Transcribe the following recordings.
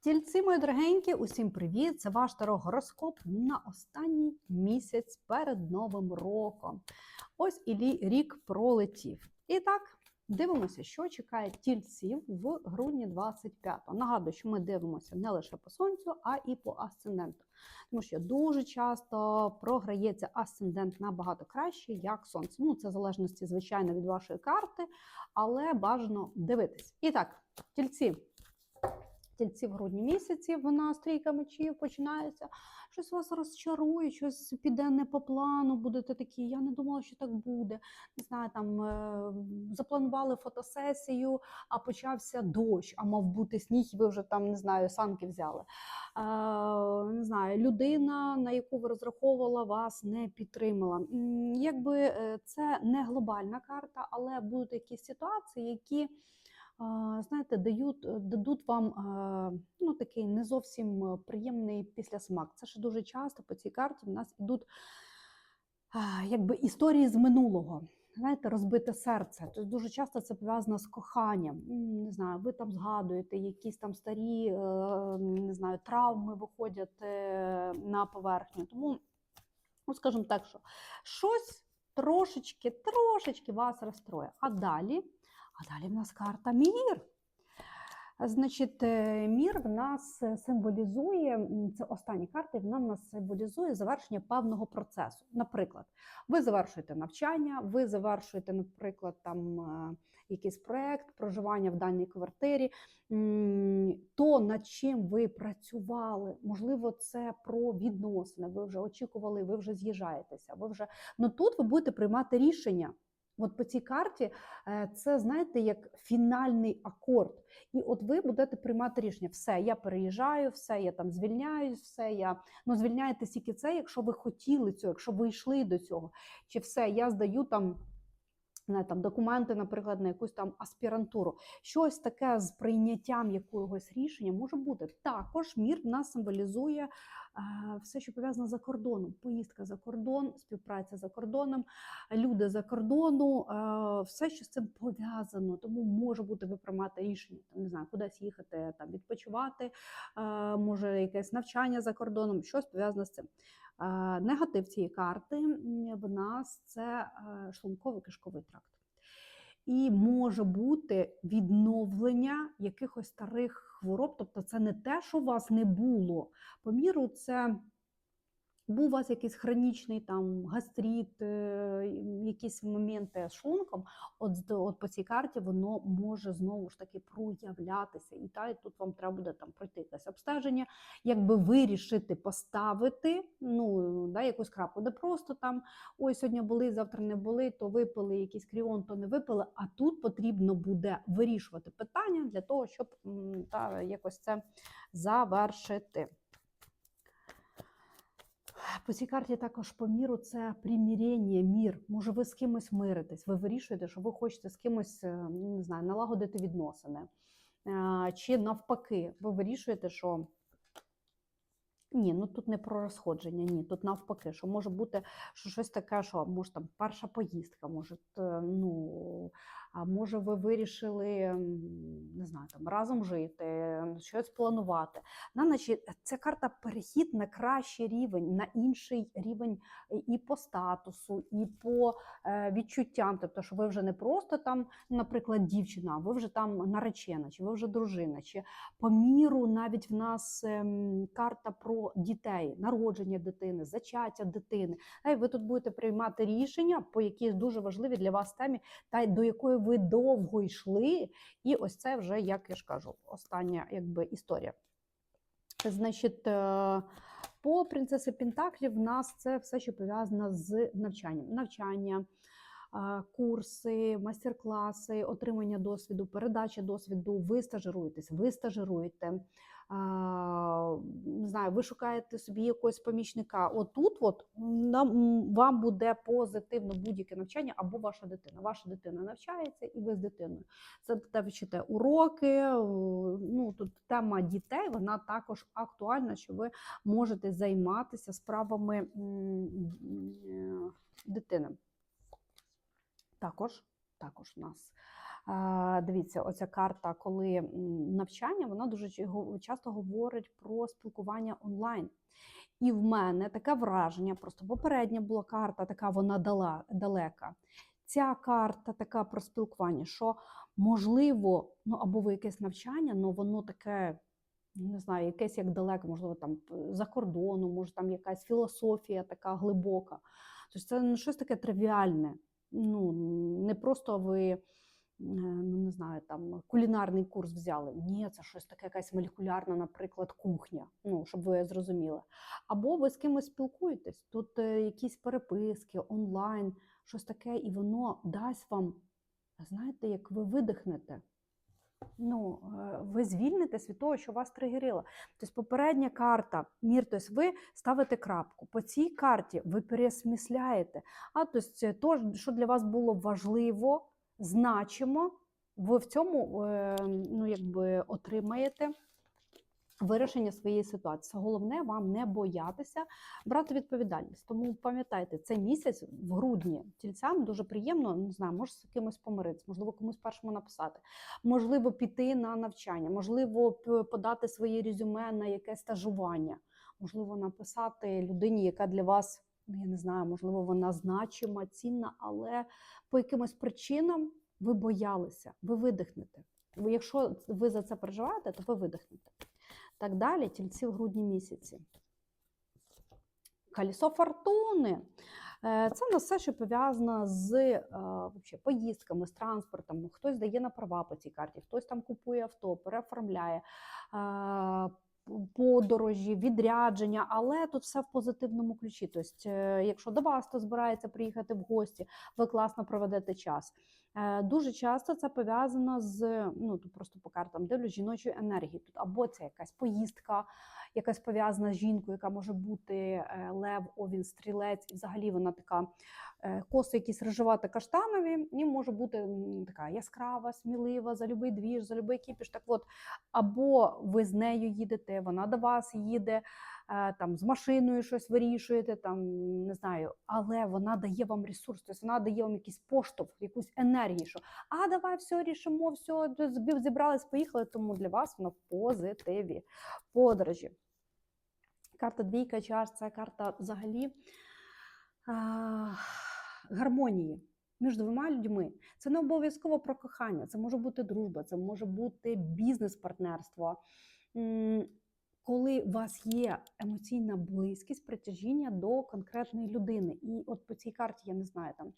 Тільці, мої дорогенькі, усім привіт! Це ваш тарогороскоп на останній місяць перед Новим роком. Ось і рік пролетів. І так, дивимося, що чекає тільців в грудні 25-го. Нагадую, що ми дивимося не лише по сонцю, а і по асценденту. Тому що дуже часто програється асцендент набагато краще, як сонце. Ну, це в залежності, звичайно, від вашої карти, але бажано дивитись. І так, тільці. Тільці в грудні місяці вона стрійка мечів починається. Щось вас розчарує, щось піде не по плану. Будете такі. Я не думала, що так буде. Не знаю, там е, запланували фотосесію, а почався дощ, а мав бути сніг, і ви вже там не знаю, санки взяли. Е, не знаю, людина, на яку ви розраховувала, вас не підтримала. Якби е, це не глобальна карта, але будуть якісь ситуації, які знаєте, дають, е, дадуть вам е, ну, такий не зовсім е, приємний післясмак. Це ж дуже часто по цій карті в нас ідуть а, якби історії з минулого. Знаєте, розбите серце. Тобто дуже часто це пов'язано з коханням. Не знаю, ви там згадуєте якісь там старі не знаю, травми виходять на поверхню. Тому, ну скажімо так, що щось трошечки, трошечки вас розстроє. А далі а далі в нас карта Мір. Значить, е, мір в нас символізує, це останні карти, вона в нас символізує завершення певного процесу. Наприклад, ви завершуєте навчання, ви завершуєте, наприклад, там е, якийсь проєкт, проживання в даній квартирі, то над чим ви працювали, можливо, це про відносини. Ви вже очікували, ви вже з'їжджаєтеся. Ви вже ну тут ви будете приймати рішення. От по цій карті е, це, знаєте, як фінальний акорд. І от ви будете приймати рішення: все, я переїжджаю, все, я там звільняюсь, все, я ну звільняєте тільки це, якщо ви хотіли цього, якщо ви йшли до цього. Чи все, я здаю там. Не, там документи, наприклад, на якусь там аспірантуру. Щось таке з прийняттям якогось рішення може бути. Також мір в нас символізує все, що пов'язано за кордоном. Поїздка за кордон, співпраця за кордоном, люди за кордону, все, що з цим пов'язано. Тому може бути ви приймати рішення, там не знаю, кудись їхати, там відпочивати, може якесь навчання за кордоном, щось пов'язане з цим. Негатив цієї карти в нас це е, шлунково-кишковий тракт. І може бути відновлення якихось старих хвороб. Тобто, це не те, що вас не було. По міру це був у вас якийсь хронічний там гастрит, е, якісь моменти з шлунком, от, от по цій карті воно може знову ж таки проявлятися. І та, і тут вам треба буде там пройти якесь обстеження, якби вирішити поставити ну, да, якусь крапку, де просто там ой, сьогодні були, завтра не були, то випили якийсь кріон, то не випили. А тут потрібно буде вирішувати питання для того, щоб та, якось це завершити. По цій карті також по міру це примирення, мір. Може, ви з кимось миритесь, ви вирішуєте, що ви хочете з кимось е, ну, не знаю, налагодити відносини. Чи навпаки, ви вирішуєте, що ні, ну тут не про розходження, ні, тут навпаки, що може бути що щось таке, що може там перша поїздка, може, ну, а може ви вирішили, не знаю, там разом жити, щось планувати. На, значить, це карта перехід на кращий рівень, на інший рівень і по статусу, і по е, відчуттям. Тобто, що ви вже не просто там, наприклад, дівчина, ви вже там наречена, чи ви вже дружина, чи по міру навіть в нас ем, карта про дітей, народження дитини, зачаття дитини. Ви тут будете приймати рішення, по якій дуже важливі для вас темі, та й до якої ви довго йшли. І ось це вже, як я ж кажу, остання якби історія. Значить, е, по принцесі Пентаклів в нас це все, що пов'язано з навчанням. Навчання, е, курси, майстер-класи, отримання досвіду, передача досвіду. Ви стажируєтесь, ви стажируєте. Не знаю, ви шукаєте собі якогось помічника. Отут, от нам вам буде позитивно будь-яке навчання або ваша дитина. Ваша дитина навчається, і ви з дитиною. Це те вчите уроки. е, Ну тут тема дітей вона також актуальна, що ви можете займатися справами е, дитини. Також, також у нас Дивіться, оця карта, коли навчання, вона дуже часто говорить про спілкування онлайн. І в мене таке враження, просто попередня була карта, така вона дала, далека. Ця карта така про спілкування, що можливо, ну або ви якесь навчання, але воно таке, ну, не знаю, якесь як далеко, можливо, там за кордоном, може там якась філософія така глибока. Тобто це не щось таке тривіальне. Ну, не просто ви, ну не знаю, там кулінарний курс взяли. Ні, це щось таке, якась молекулярна, наприклад, кухня. Ну, щоб ви зрозуміли. Або ви з кимось спілкуєтесь, тут е, якісь переписки, онлайн, щось таке, і воно дасть вам, знаєте, як ви видихнете. Ну, е, ви звільнитесь від того, що вас тригерило. Тобто, попередня карта, мір, тобто ви ставите крапку. По цій карті ви пересмісляєте. А тобто, це то, що для вас було важливо, значимо, ви в цьому е, ну, якби отримаєте вирішення своєї ситуації. Головне вам не боятися брати відповідальність. Тому пам'ятайте, цей місяць в грудні тільцям дуже приємно, не знаю, може з кимось помиритися, можливо, комусь першому написати, можливо, піти на навчання, можливо, подати своє резюме на якесь стажування, можливо, написати людині, яка для вас. Ну, я не знаю, можливо, вона значима, цінна, але по якимось причинам ви боялися, ви видихнете. Якщо ви за це переживаєте, то ви видихнете. Так далі, тільці в грудні місяці. Колесо фортуни. Е, Це на все, що пов'язано з е, вообще, поїздками, з транспортом. Хтось дає на права по цій карті, хтось там купує авто, переоформляє е, подорожі, відрядження, але тут все в позитивному ключі. Тобто, е, якщо до вас то збирається приїхати в гості, ви класно проведете час. Е, Дуже часто це пов'язано з ну тут просто по картам дивлюсь жіночою енергією. Тут або це якась поїздка, якась пов'язана з жінкою, яка може бути е, лев, овін, стрілець, і взагалі вона така е, коси, якісь рижувато каштанові, і може бути така яскрава, смілива, за любий двіж, за любий кіпіш. Так от, або ви з нею їдете, вона до вас їде, там з машиною щось вирішуєте, там не знаю, але вона дає вам ресурс, тобто вона дає вам якийсь поштовх, якусь енергію, що а давай все рішимо, все зібрались, поїхали. Тому для вас вона в позитиві подорожі. Карта двійка чаш це карта взагалі а, гармонії між двома людьми. Це не обов'язково про кохання, це може бути дружба, це може бути бізнес-партнерство. Коли у вас є емоційна близькість, притяжіння до конкретної людини. І от по цій карті, я не знаю, там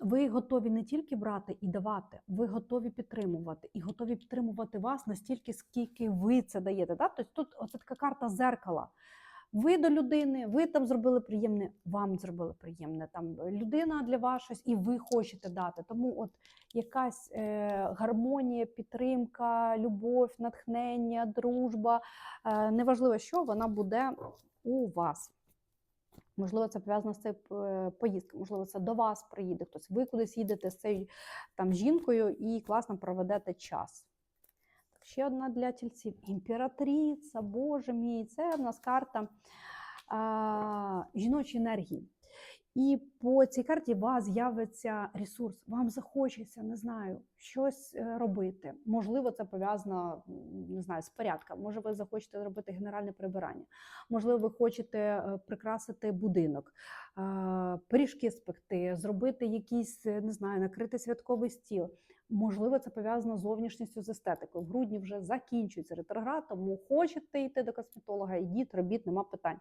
ви готові не тільки брати і давати, ви готові підтримувати і готові підтримувати вас настільки, скільки ви це даєте. Да? Тобто тут оце така карта зеркала. Ви до людини, ви там зробили приємне, вам зробили приємне. Там людина для вас щось, і ви хочете дати. Тому от якась е, гармонія, підтримка, любов, натхнення, дружба. Е, неважливо, що вона буде у вас. Можливо, це пов'язано з цією е, поїздкою, можливо, це до вас приїде хтось. Ви кудись їдете з цією там жінкою і класно проведете час. Ще одна для тільців. Імператриця, Боже мій, це в нас карта а, жіночої енергії. І по цій карті у вас з'явиться ресурс, вам захочеться, не знаю, щось е, робити. Можливо, це пов'язано не знаю, з порядком. Може, ви захочете зробити генеральне прибирання. Можливо, ви хочете е, прикрасити будинок, е, пиріжки спекти, зробити якісь, не знаю, накрити святковий стіл. Можливо, це пов'язано з зовнішністю з естетикою. В грудні вже закінчується ретроград, тому хочете йти до косметолога, йдіть, робіть, нема питань.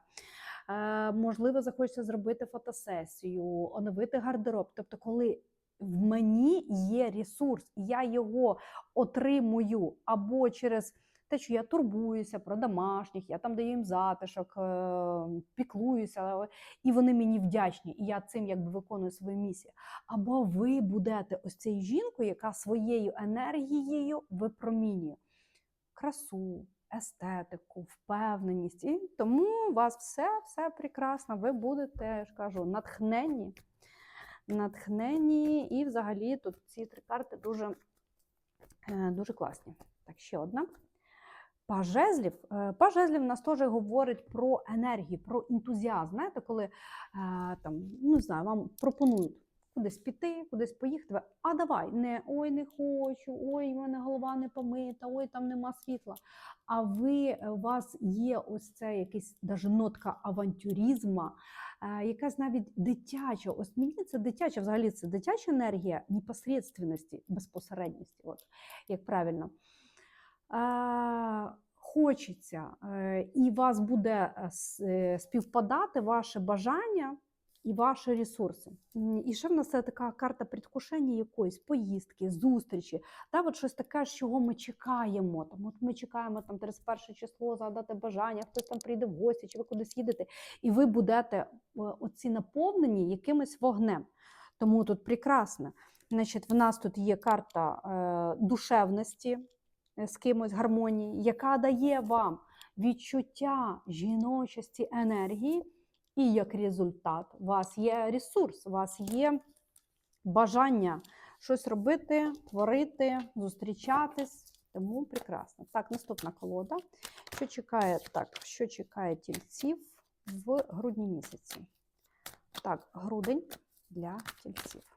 Е, можливо, захочеться зробити фотосесію, оновити гардероб. Тобто, коли в мені є ресурс, я його отримую або через те, що я турбуюся про домашніх, я там даю їм затишок, е, піклуюся, і вони мені вдячні, і я цим якби виконую свою місію. Або ви будете ось цією жінкою, яка своєю енергією випромінює красу, естетику, впевненість. І тому у вас все, все прекрасно. Ви будете, я ж кажу, натхненні. Натхненні, і взагалі тут ці три карти дуже, е, дуже класні. Так, ще одна. Паж жезлів. Е, Паж жезлів у нас теж говорить про енергію, про ентузіазм. Знаєте, коли е, там, ну, не знаю, вам пропонують кудись піти, кудись поїхати. А давай, не ой, не хочу, ой, в мене голова не помита, ой, там нема світла. А ви е, у вас є ось це якийсь даже нотка авантюризма, е, якась навіть дитяча. Ось мені це дитяча, взагалі це дитяча енергія непосередственності, безпосередності, от як правильно. Е, Хочеться, е, і вас буде е, співпадати ваше бажання і ваші ресурси. І ще в нас це така карта предвкушення якоїсь поїздки, зустрічі. Та, от щось таке, з чого ми чекаємо. Там, от ми чекаємо там 31 число, загадати бажання, хтось там прийде в гості, чи ви кудись їдете, і ви будете оці наповнені якимось вогнем. Тому тут прекрасно. Значить, в нас тут є карта е, душевності з кимось гармонії, яка дає вам відчуття жіночості енергії, і як результат, у вас є ресурс, у вас є бажання щось робити, творити, зустрічатись. Тому прекрасно. Так, наступна колода. Що чекає, так, що чекає тільців в грудні місяці? Так, грудень для тільців.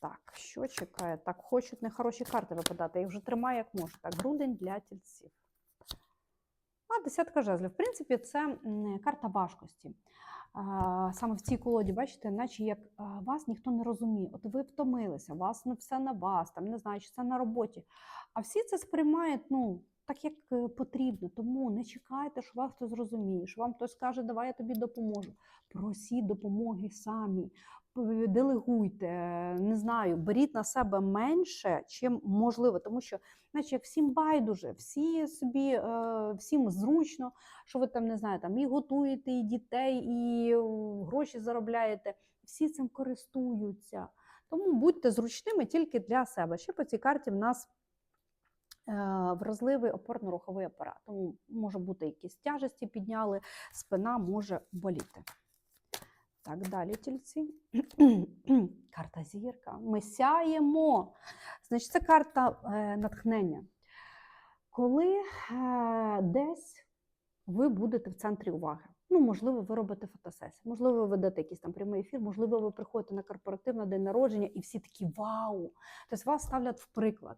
Так, що чекає? Так, хочуть нехороші карти випадати. Я вже тримаю як можу. Так, грудень для тільців. А десятка жезлів. В принципі, це карта важкості. Саме в цій колоді, бачите, наче як вас ніхто не розуміє. От ви втомилися, вас ну, все на вас, там не знаю, чи це на роботі. А всі це сприймають ну, так, як е, потрібно. Тому не чекайте, що вас хтось зрозуміє, що вам хтось скаже, давай я тобі допоможу. Просіть допомоги самі, делегуйте, не знаю, беріть на себе менше, чим можливо, тому що наче всім байдуже, всі собі, е, всім зручно, що ви там не знаю, там і готуєте, і дітей, і е, гроші заробляєте. Всі цим користуються. Тому будьте зручними тільки для себе. Ще по цій карті в нас вразливий опорно-руховий апарат. Тому може бути якісь тяжесті підняли, спина може боліти. Так, далі тільці. карта зірка. Ми сяємо. Значить, це карта е, натхнення. Коли е, десь ви будете в центрі уваги. Ну, можливо, ви робите фотосесію, можливо, ви ведете якийсь там прямий ефір, можливо, ви приходите на корпоратив на день народження, і всі такі вау! Тобто вас ставлять в приклад.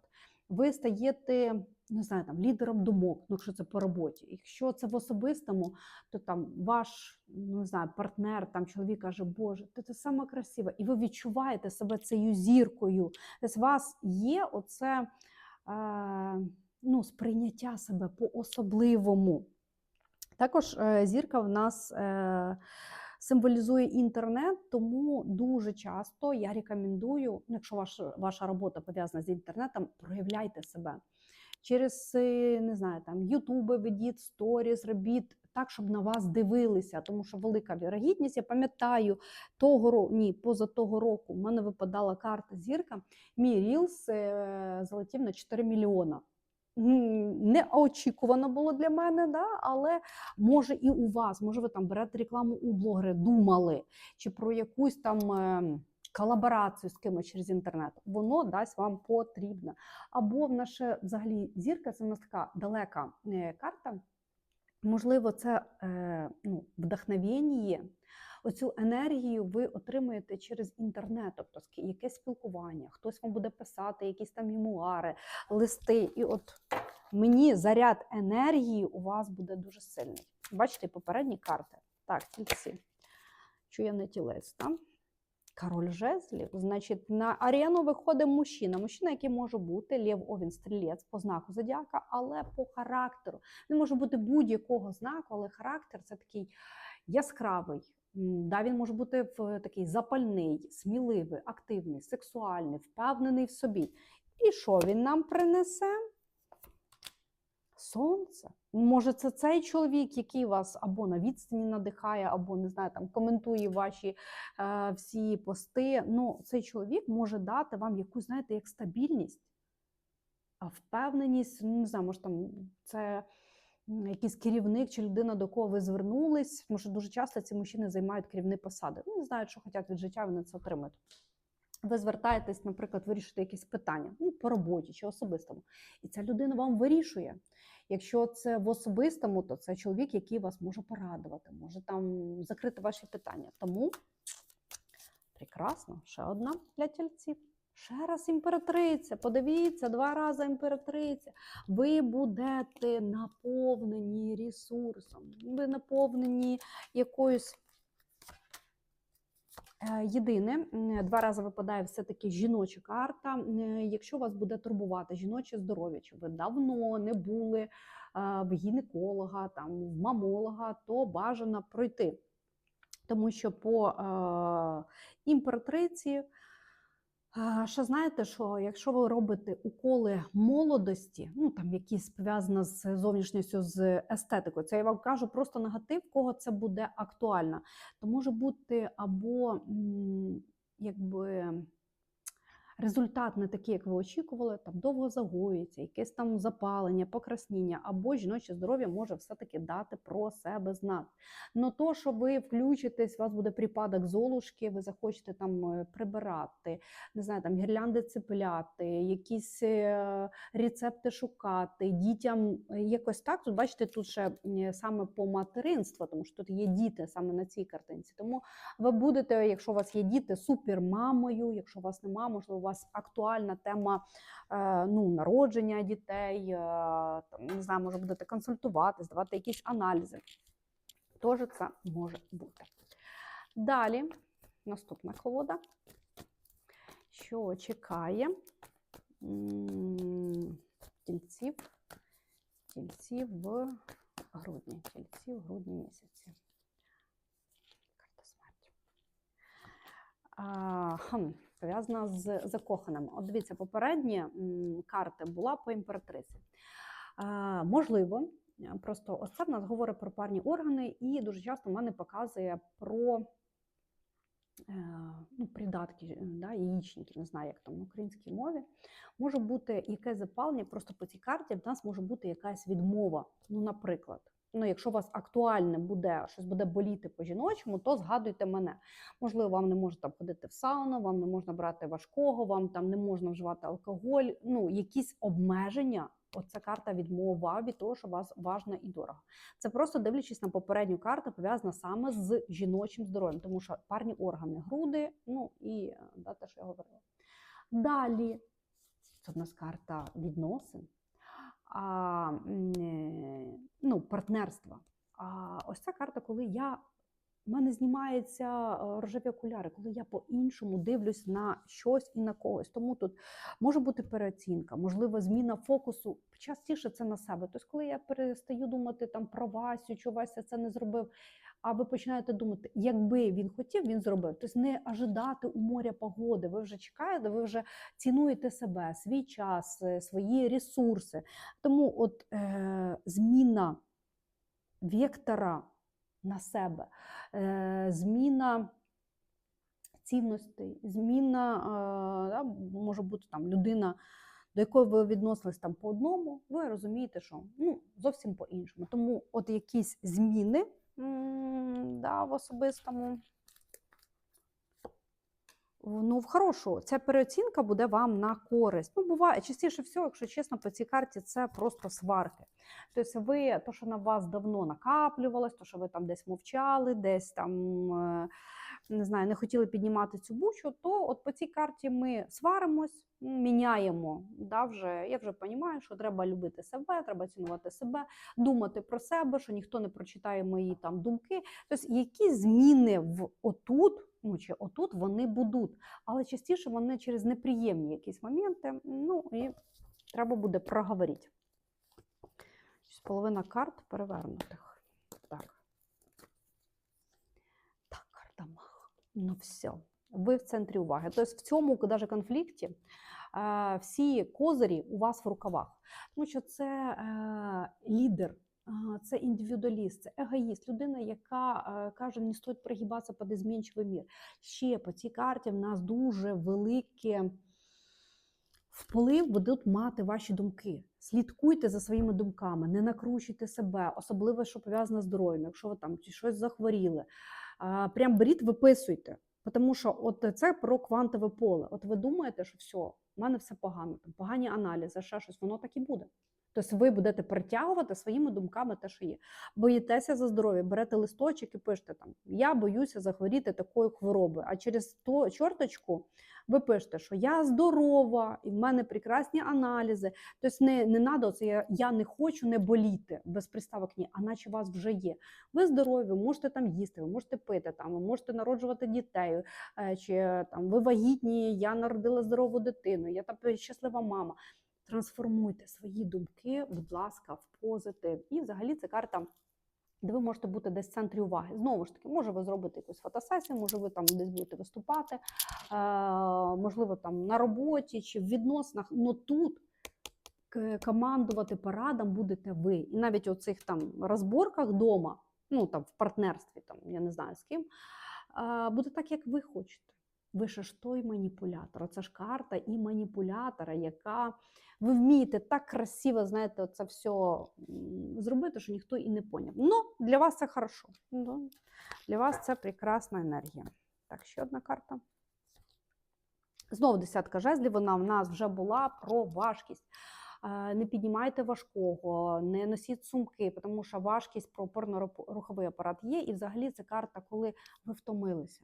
Ви стаєте, не знаю, там лідером думок, ну якщо це по роботі. Якщо це в особистому, то там ваш ну, не знаю, партнер, там чоловік каже, Боже, ти це сама красива, і ви відчуваєте себе цією зіркою. Тобто у вас є оце е, ну, сприйняття себе по-особливому. Також е, зірка в нас е, символізує інтернет, тому дуже часто я рекомендую, ну, якщо ваша, ваша робота пов'язана з інтернетом, проявляйте себе. Через е, не знаю, там Ютуби ведіть, сторіс, робіть так, щоб на вас дивилися, тому що велика вірогідність. Я пам'ятаю, того року, ні, поза того року в мене випадала карта зірка. Мій рілс е, залетів на 4 мільйона. М, Неочікувано було для мене, да? але може і у вас, може ви там берете рекламу у блогери, думали, чи про якусь там е, колаборацію з кимось через інтернет. Воно дасть вам потрібно. Або в наше взагалі зірка це в нас така далека е, карта. Можливо, це е, ну, вдохновення. Оцю енергію ви отримуєте через інтернет, тобто якесь спілкування, хтось вам буде писати, якісь там мемуари, листи. І от мені заряд енергії у вас буде дуже сильний. Бачите, попередні карти. Так, тільці. Я не тілець, так? Король жезлів, значить, на арену виходить мужчина. Мужчина, який може бути Лев Овін Стрілець по знаку зодіака, але по характеру. Він може бути будь-якого знаку, але характер це такий яскравий. Да, він може бути в такий запальний, сміливий, активний, сексуальний, впевнений в собі. І що він нам принесе? Сонце. Може, це цей чоловік, який вас або на відстані надихає, або не знаю, там коментує ваші е, всі пости. Ну, цей чоловік може дати вам якусь, знаєте, як стабільність, а впевненість, ну, не знаю, може там це якийсь керівник чи людина, до кого ви звернулись. Може, дуже часто ці мужчини займають керівні посади. Ну, не знають, що хочуть від життя, вони це отримують. Ви звертаєтесь, наприклад, вирішити якісь питання ну, по роботі чи особистому, і ця людина вам вирішує. Якщо це в особистому, то це чоловік, який вас може порадувати, може там закрити ваші питання. Тому Прекрасно. Ще одна для тільців. Ще раз імператриця. Подивіться, два рази імператриця. Ви будете наповнені ресурсом, ви наповнені якоюсь. Е, Єдине, два рази випадає все-таки жіноча карта. Е, Якщо вас буде турбувати жіноче здоров'я, чи ви давно не були е, в гінеколога, там, в мамолога, то бажано пройти. Тому що по е, імператриці, е, ще знаєте, що якщо ви робите уколи молодості, ну там якісь пов'язані з зовнішністю, з естетикою, це я вам кажу просто негатив, кого це буде актуально. То може бути або якби. Результат не такий, як ви очікували, там довго загоюється, якесь там запалення, покрасніння, або жіноче здоров'я може все-таки дати про себе знати. Но то, що ви включитесь, у вас буде припадок золушки, ви захочете там е, прибирати, не знаю, там гірлянди цепляти, якісь е, рецепти шукати, дітям е, якось так. Тут бачите, тут ще саме по материнству, тому що тут є діти саме на цій картинці. Тому ви будете, якщо у вас є діти, супермамою, якщо у вас нема, можливо, вас актуальна тема е, ну, народження дітей, е, там, не знаю, може будете консультувати, здавати якісь аналізи. Теж це може бути. Далі, наступна колода. Що чекає тільців, тільців в грудні, тільців в грудні місяці. Карта смерті. А, хм, пов'язана з закоханими. От дивіться, попередні м, карти була по імператриці. Можливо, просто ось це в нас говорить про парні органи, і дуже часто в мене показує про е, ну, придатки, е, да, яєчники, не знаю, як там на українській мові. Може бути якесь запалення, просто по цій карті в нас може бути якась відмова. Ну, наприклад. Ну, якщо у вас актуальне буде щось буде боліти по жіночому, то згадуйте мене. Можливо, вам не можна там ходити в сауну, вам не можна брати важкого, вам там не можна вживати алкоголь. Ну, якісь обмеження. Оця карта відмова від того, що вас важно і дорого. Це просто дивлячись на попередню карту, пов'язана саме з жіночим здоров'ям, тому що парні органи, груди, ну і е, да, те, що я говорила. Далі це в нас карта відносин, а, е, ну, партнерства. А ось ця карта, коли я. У мене знімаються е, рожеві окуляри, коли я по-іншому дивлюсь на щось і на когось. Тому тут може бути переоцінка, можливо, зміна фокусу. Частіше це на себе. Тобто, коли я перестаю думати там про Васю, що Вася це не зробив, а ви починаєте думати, якби він хотів, він зробив. Тобто не ожидати у моря погоди. Ви вже чекаєте, ви вже цінуєте себе, свій час, е, свої ресурси. Тому от е, зміна вектора на себе, е, зміна цінностей, зміна е, може бути там людина, до якої ви відносились там по одному, ви розумієте, що ну, зовсім по-іншому. Тому от якісь зміни да, в особистому. Ну, в хорошу, ця переоцінка буде вам на користь. Ну, буває частіше всього, якщо чесно, по цій карті це просто сварки. Тобто, ви то, що на вас давно накаплювалось, то, що ви там десь мовчали, десь там е, не знаю, не хотіли піднімати цю бучу, то от по цій карті ми сваримось, міняємо. Да, вже, я вже розумію, що треба любити себе, треба цінувати себе, думати про себе, що ніхто не прочитає мої там думки. Тобто, які зміни в отут, ну чи отут вони будуть, але частіше вони через неприємні якісь моменти. Ну і треба буде проговорити. Половина карт перевернутих. Так. Так, карта мах. Ну все. Ви в центрі уваги. Тобто в цьому навіть конфлікті е, всі козирі у вас в рукавах. Тому що це е, лідер, це індивідуаліст, це егоїст, людина, яка е, каже, не стоїть пригибатися під змінчивий мір. Ще по цій карті в нас дуже велике вплив будуть мати ваші думки. Слідкуйте за своїми думками, не накручуйте себе, особливо, що пов'язане з здоров'ям, якщо ви там щось захворіли. Прям беріть, виписуйте. Тому що от це про квантове поле. От ви думаєте, що все, в мене все погано, погані аналізи, ще щось, воно так і буде. Тобто ви будете притягувати своїми думками те, що є. Боїтеся за здоров'я, берете листочок і пишете там: Я боюся захворіти такою хворобою. А через ту чорточку ви пишете, що я здорова, і в мене прекрасні аналізи. Тобто не, не надо це я, я не хочу не боліти без приставок ні, а наче у вас вже є. Ви здорові, можете там їсти, ви можете пити, там, ви можете народжувати дітей, е, чи там ви вагітні, я народила здорову дитину, я там щаслива мама. Трансформуйте свої думки, будь ласка, в позитив. І взагалі це карта. Де ви можете бути десь в центрі уваги. Знову ж таки, може ви зробите якусь фотосесію, може ви там десь будете виступати, е, можливо, там на роботі чи в відносинах. Но тут командувати парадом будете ви. І навіть у цих там розборках вдома, ну там в партнерстві, там я не знаю з ким, е, буде так, як ви хочете. Ви ж той маніпулятор. Це ж карта і маніпулятора, яка ви вмієте так красиво, знаєте, це все зробити, що ніхто і не поняв. Ну, для вас це хорошо. Для вас це прекрасна енергія. Так, ще одна карта. Знову десятка жезлів, вона в нас вже була про важкість. Е, Не піднімайте важкого, не носіть сумки, тому що важкість про опорно-руховий апарат є. І взагалі це карта, коли ви втомилися.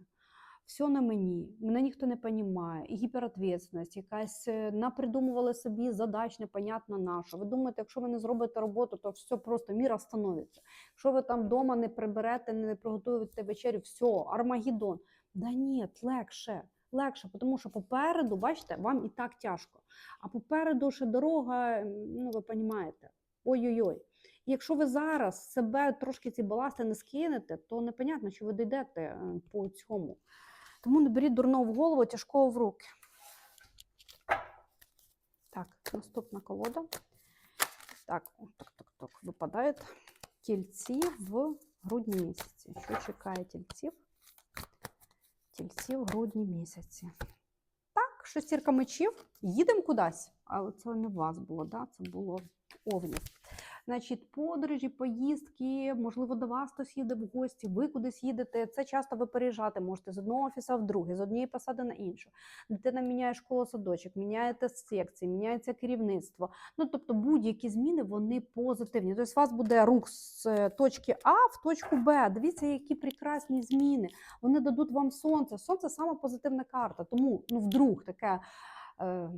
Все на мені, мене ніхто не розуміє, і гіперответственність, якась е, напридумували собі задач, непонятно на що. Ви думаєте, якщо ви не зробите роботу, то все просто мір остановиться. Якщо ви там вдома не приберете, не приготуєте вечерю, все, Армагеддон. Да ні, легше, легше, тому що попереду, бачите, вам і так тяжко. А попереду ще дорога, ну ви розумієте, ой-ой-ой. Якщо ви зараз себе трошки ці баласти не скинете, то непонятно, чи ви дійдете е, по цьому. Тому не беріть дурного в голову, тяжкого в руки. Так, наступна колода. Так, так, так, так. Випадають тільці в грудні місяці. Що чекає тільців? Тільці в грудні місяці. Так, шестірка мечів. Їдемо кудись. А це не в вас було, да? це було овнів. Значить, подорожі, поїздки, можливо, до вас хтось їде в гості, ви кудись їдете. Це часто ви переїжджати можете з одного офісу в другий, з однієї посади на іншу. Дитина міняє школу садочок, міняєте секції, міняється керівництво. Ну, тобто будь-які зміни вони позитивні. Тобто, у вас буде рух з е, точки А в точку Б. Дивіться, які прекрасні зміни. Вони дадуть вам сонце. Сонце саме позитивна карта. Тому ну, вдруг таке. Е,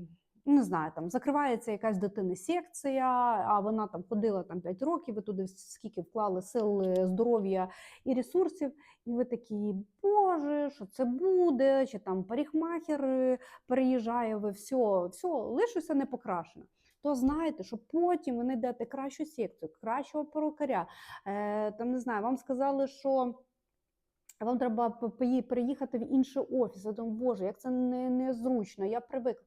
не знаю, там закривається якась дитини секція, а вона там ходила там 5 років, ви туди скільки вклали сил, е, здоров'я і ресурсів, і ви такі, боже, що це буде? Чи там парикмахер е, переїжджає, ви все, все, лишуся не покрашено. То знаєте, що потім ви знайдете кращу секцію, кращого перукаря. Е, там не знаю, вам сказали, що. Вам треба п- пої- переїхати в інший офіс. Я думаю, Боже, як це не, незручно, я привикла.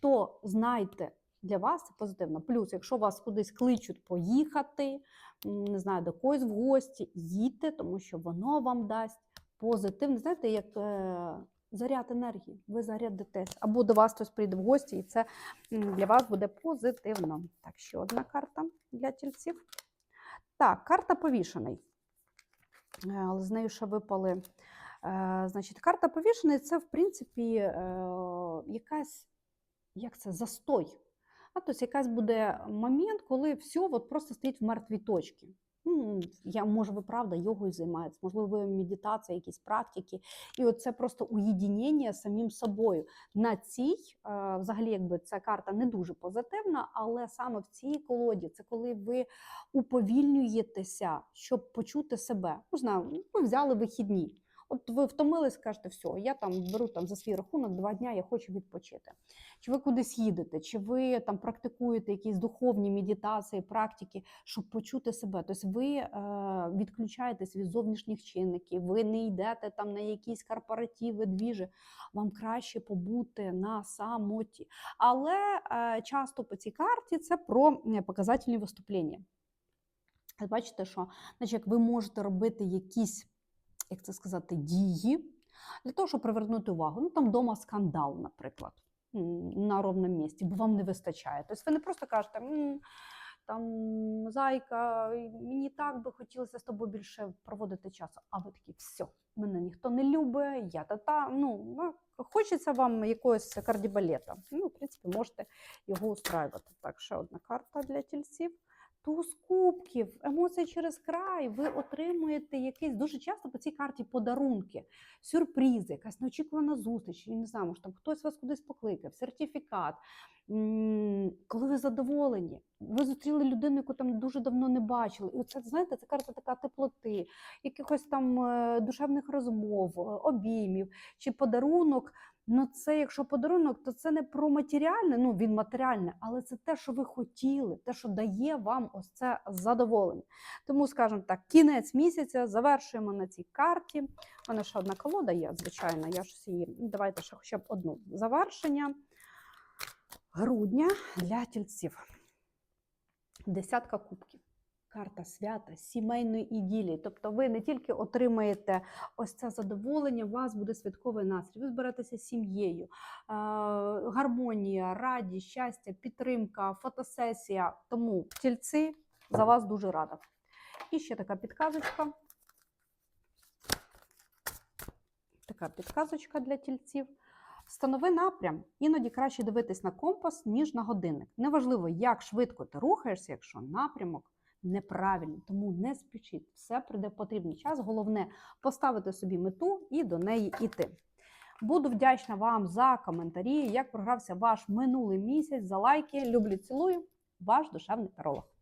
То знайте, для вас це позитивно. Плюс, якщо вас кудись кличуть поїхати, не знаю, до когось в гості, їдьте, тому що воно вам дасть позитивно. Знаєте, як е, заряд енергії, ви зарядитесь. Або до вас хтось прийде в гості, і це для вас буде позитивно. Так, ще одна карта для тільців. Так, карта повішений. Е, але з нею ще випали. Е, Значить, карта повішений це, в принципі, е, якась як це, застой. А тобто якась буде момент, коли все от просто стоїть в мертвій точці. Ну, я, може, ви правда йогою займаєтесь, можливо, медитація, якісь практики. І от це просто уєдінення самим собою. На цій, е, взагалі, якби ця карта не дуже позитивна, але саме в цій колоді це коли ви уповільнюєтеся, щоб почути себе. Ну, знаю, ви взяли вихідні. От ви втомились, кажете, все, я там беру там за свій рахунок два дня, я хочу відпочити. Чи ви кудись їдете, чи ви там практикуєте якісь духовні медитації, практики, щоб почути себе. Тобто ви е, відключаєтесь від зовнішніх чинників, ви не йдете там на якісь корпоративи, двіжі. Вам краще побути на самоті. Але е, часто по цій карті це про е, показательні виступлення. Бачите, що значить, ви можете робити якісь як це сказати, дії для того, щоб привернути увагу. Ну там вдома скандал, наприклад, на ровному місці, бо вам не вистачає. Тобто ви не просто кажете, «М, там зайка, мені так би хотілося з тобою більше проводити часу. А ви такі, все, мене ніхто не любить, я та та. Ну, хочеться вам якогось кардібалета. Ну, в принципі, можете його устраювати. Так, ще одна карта для тільців. Туз кубків, емоції через край. Ви отримуєте якийсь дуже часто по цій карті подарунки, сюрпризи, якась неочікувана зустріч. Я не знаю, може там хтось вас кудись покликав, сертифікат. Коли ви задоволені, ви зустріли людину, яку там дуже давно не бачили. І оце, знаєте, це карта така теплоти, якихось там е, душевних розмов, е, обіймів чи подарунок. Ну, це якщо подарунок, то це не про матеріальне, ну він матеріальне, але це те, що ви хотіли, те, що дає вам ось це задоволення. Тому, скажімо так, кінець місяця завершуємо на цій карті. У мене ще одна колода є, звичайно, я ж її. Давайте ще хоча б одну завершення грудня для тільців. Десятка кубків. Карта свята, сімейної іділії. Тобто ви не тільки отримаєте ось це задоволення, у вас буде святковий настрій, ви зберетеся з сім'єю, гармонія, радість, щастя, підтримка, фотосесія. Тому тільці за вас дуже рада. І ще така підказочка. Така підказочка для тільців. Встанови напрям. Іноді краще дивитись на компас, ніж на годинник. Неважливо, як швидко ти рухаєшся, якщо напрямок неправильний. Тому не спішіть. Все прийде потрібний час. Головне поставити собі мету і до неї йти. Буду вдячна вам за коментарі, як програвся ваш минулий місяць, за лайки. Люблю, цілую. Ваш душевний таролог.